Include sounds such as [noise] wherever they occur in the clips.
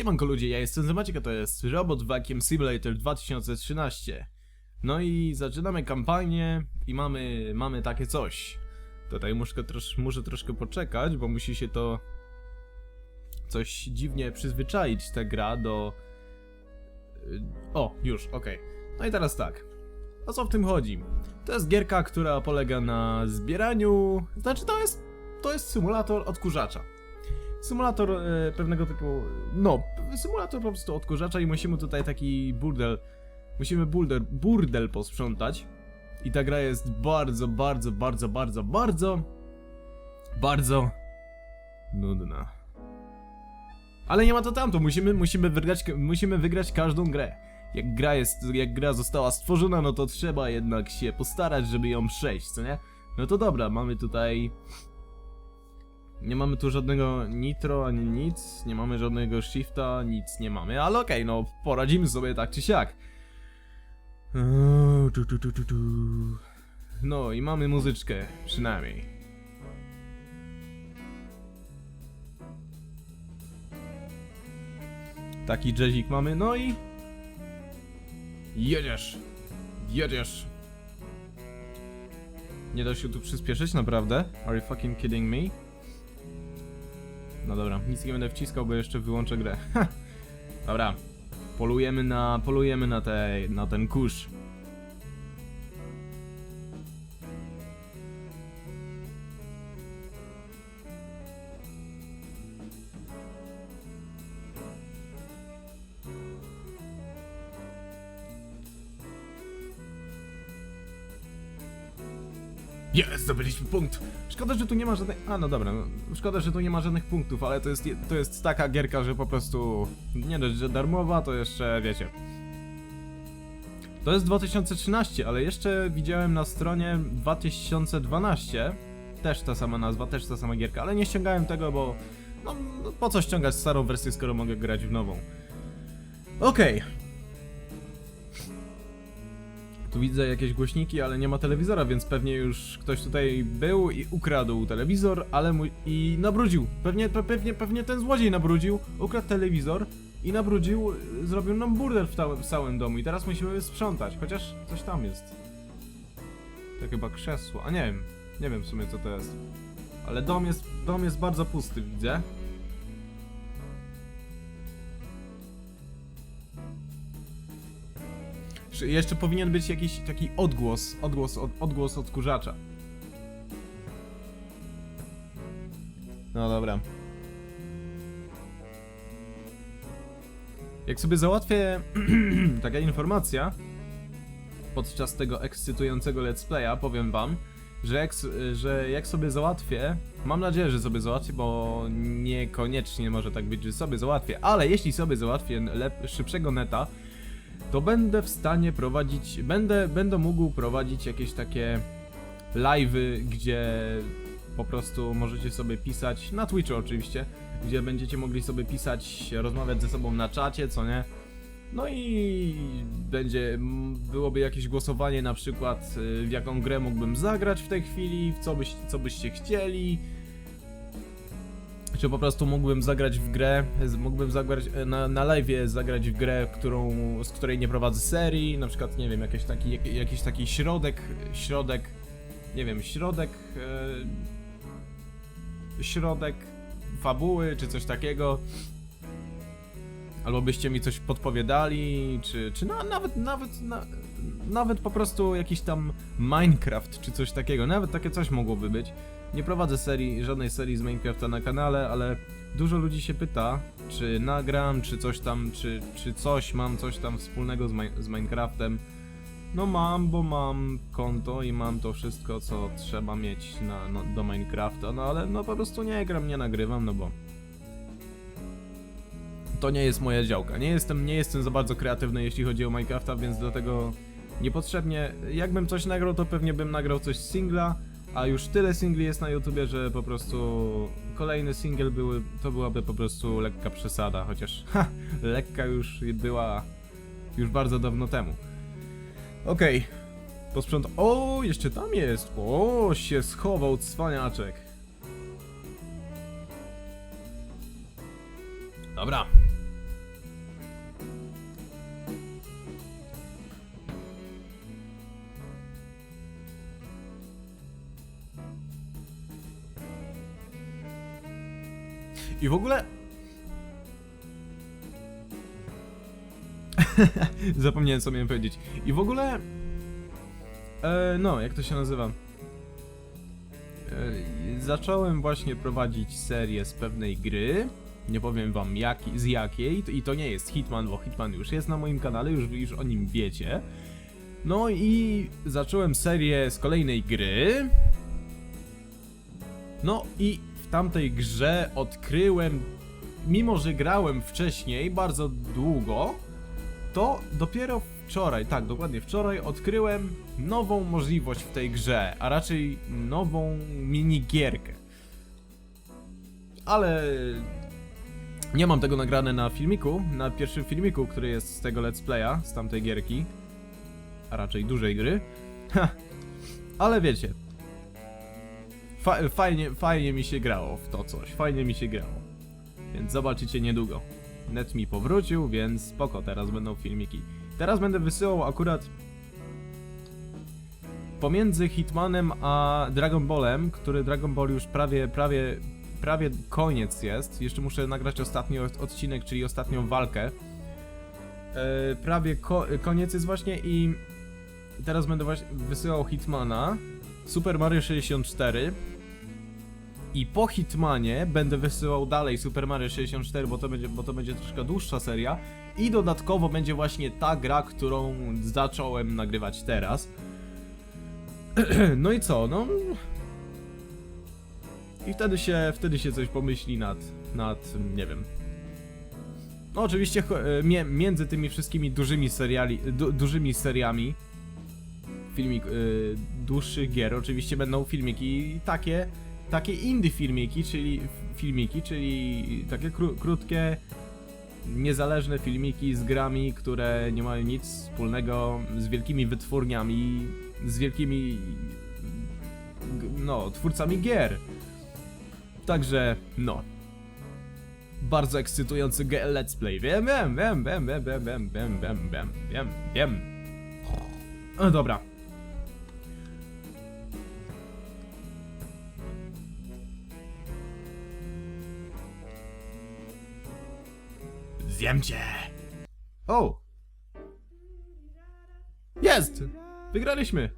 Siemanko ludzie, ja jestem Zemaciek, a to jest Robot Vacuum Simulator 2013. No i zaczynamy kampanię i mamy, mamy takie coś. Tutaj muszę, trosz, muszę troszkę poczekać, bo musi się to coś dziwnie przyzwyczaić ta gra do... O, już, okej. No i teraz tak. O co w tym chodzi? To jest gierka, która polega na zbieraniu... Znaczy to jest... To jest symulator odkurzacza. Symulator e, pewnego typu. No, symulator po prostu odkurzacza i musimy tutaj taki burdel. Musimy burdel, burdel posprzątać. I ta gra jest bardzo, bardzo, bardzo, bardzo, bardzo. Bardzo. nudna. Ale nie ma to tamto, musimy, musimy, wygrać, musimy wygrać każdą grę. Jak gra jest, jak gra została stworzona, no to trzeba jednak się postarać, żeby ją przejść, co nie? No to dobra, mamy tutaj nie mamy tu żadnego nitro ani nic, nie mamy żadnego shifta, nic nie mamy, ale okej, no poradzimy sobie tak czy siak. Eee. No i mamy muzyczkę, przynajmniej. Taki jazzik mamy, no i... Jedziesz! Jedziesz! Nie da się tu przyspieszyć, naprawdę? Are you fucking kidding me? No dobra, nic nie będę wciskał, bo jeszcze wyłączę grę. [laughs] Dobra. Polujemy na. polujemy na te, na ten kurz. Jest, zdobyliśmy punkt. Szkoda, że tu nie ma żadnych. A no dobra, no, szkoda, że tu nie ma żadnych punktów, ale to jest, je- to jest taka gierka, że po prostu nie dość, że darmowa, to jeszcze wiecie. To jest 2013, ale jeszcze widziałem na stronie 2012. Też ta sama nazwa, też ta sama gierka, ale nie ściągałem tego, bo. No, no po co ściągać starą wersję, skoro mogę grać w nową? Okej. Tu widzę jakieś głośniki, ale nie ma telewizora, więc pewnie już ktoś tutaj był i ukradł telewizor, ale i nabrudził. Pewnie, pe, pewnie, pewnie ten złodziej nabrudził, ukradł telewizor i nabrudził, y, zrobił nam burdel w, w całym domu i teraz musimy sprzątać, chociaż coś tam jest. To chyba krzesło, a nie wiem, nie wiem w sumie co to jest. Ale dom jest, dom jest bardzo pusty, widzę. Czy Jeszcze powinien być jakiś taki odgłos, odgłos, od, odgłos odkurzacza. No dobra. Jak sobie załatwię [clears throat] taka informacja podczas tego ekscytującego let's playa, powiem wam, że jak, że jak sobie załatwię, mam nadzieję, że sobie załatwię, bo niekoniecznie może tak być, że sobie załatwię, ale jeśli sobie załatwię szybszego neta, to będę w stanie prowadzić, będę, będę mógł prowadzić jakieś takie live'y, gdzie po prostu możecie sobie pisać, na Twitchu oczywiście, gdzie będziecie mogli sobie pisać, rozmawiać ze sobą na czacie, co nie? No i będzie, byłoby jakieś głosowanie na przykład, y, w jaką grę mógłbym zagrać w tej chwili, w co, byś, co byście chcieli, czy po prostu mógłbym zagrać w grę, mógłbym zagrać e, na, na zagrać w grę, którą, z której nie prowadzę serii, na przykład, nie wiem, jakiś taki, jak, jakiś taki środek, środek, nie wiem, środek, e, środek fabuły, czy coś takiego. Albo byście mi coś podpowiadali, czy, czy na, nawet, nawet, na, nawet po prostu jakiś tam Minecraft, czy coś takiego, nawet takie coś mogłoby być. Nie prowadzę serii, żadnej serii z Minecrafta na kanale, ale dużo ludzi się pyta, czy nagram, czy coś tam, czy, czy coś mam coś tam wspólnego z, z Minecraftem. No mam, bo mam konto i mam to wszystko, co trzeba mieć na, no, do Minecrafta, no ale no po prostu nie gram, nie nagrywam, no bo to nie jest moja działka. Nie jestem, nie jestem za bardzo kreatywny, jeśli chodzi o Minecrafta, więc dlatego niepotrzebnie. Jakbym coś nagrał, to pewnie bym nagrał coś z singla, a już tyle singli jest na YouTubie, że po prostu kolejny singiel były, to byłaby po prostu lekka przesada, chociaż [laughs] ha, lekka już była już bardzo dawno temu. Okej, posprząt... O, jeszcze tam jest! O, się schował cwaniaczek. Dobra. I w ogóle... [laughs] Zapomniałem co miałem powiedzieć. I w ogóle... E, no, jak to się nazywa? E, zacząłem właśnie prowadzić serię z pewnej gry. Nie powiem wam z jakiej. I to nie jest Hitman, bo Hitman już jest na moim kanale, już, już o nim wiecie. No i zacząłem serię z kolejnej gry. No i w tamtej grze odkryłem, mimo że grałem wcześniej bardzo długo, to dopiero wczoraj, tak dokładnie wczoraj odkryłem nową możliwość w tej grze, a raczej nową minigierkę. Ale nie mam tego nagrane na filmiku, na pierwszym filmiku, który jest z tego let's playa, z tamtej gierki, a raczej dużej gry. [laughs] Ha. Ale wiecie, Fa fajnie, fajnie mi się grało w to coś, fajnie mi się grało. Więc zobaczycie niedługo. Net mi powrócił, więc spoko, teraz będą filmiki. Teraz będę wysyłał akurat pomiędzy Hitmanem a Dragon Ballem, który Dragon Ball już prawie, prawie, prawie koniec jest. Jeszcze muszę nagrać ostatni od- odcinek, czyli ostatnią walkę. E, prawie ko koniec jest właśnie i teraz będę właśnie wysyłał Hitmana, Super Mario 64 i po Hitmanie będę wysyłał dalej Super Mario 64, bo to będzie, bo to będzie troszkę dłuższa seria i dodatkowo będzie właśnie ta gra, którą zacząłem nagrywać teraz. [clears throat] No i co, no... I wtedy się, wtedy się coś pomyśli nad, nad, nie wiem. No oczywiście e, między tymi wszystkimi dużymi seriali, du- dużymi seriami filmik y, dłuższych gier. Oczywiście będą filmiki takie, takie indie filmiki, czyli filmiki, czyli takie kró, krótkie, niezależne filmiki z grami, które nie mają nic wspólnego z wielkimi wytwórniami, z wielkimi no, twórcami gier. Także, no. Bardzo ekscytujący let's play. Wiem, wiem, wiem, wiem, wiem, wiem, wiem, wiem, wiem, wiem, wiem, wiem. No dobra. Zjem cię! O! Jest! Wygraliśmy!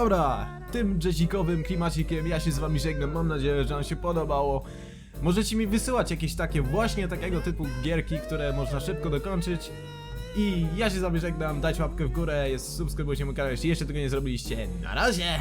Dobra, tym jazzikowym klimacikiem ja się z wami żegnam. Mam nadzieję, że wam się podobało. Możecie mi wysyłać jakieś takie właśnie takiego typu gierki, które można szybko dokończyć. I ja się z wami żegnam, dajcie łapkę w górę, jest subskrybujcie mój kanał, jeśli jeszcze tego nie zrobiliście. Na razie!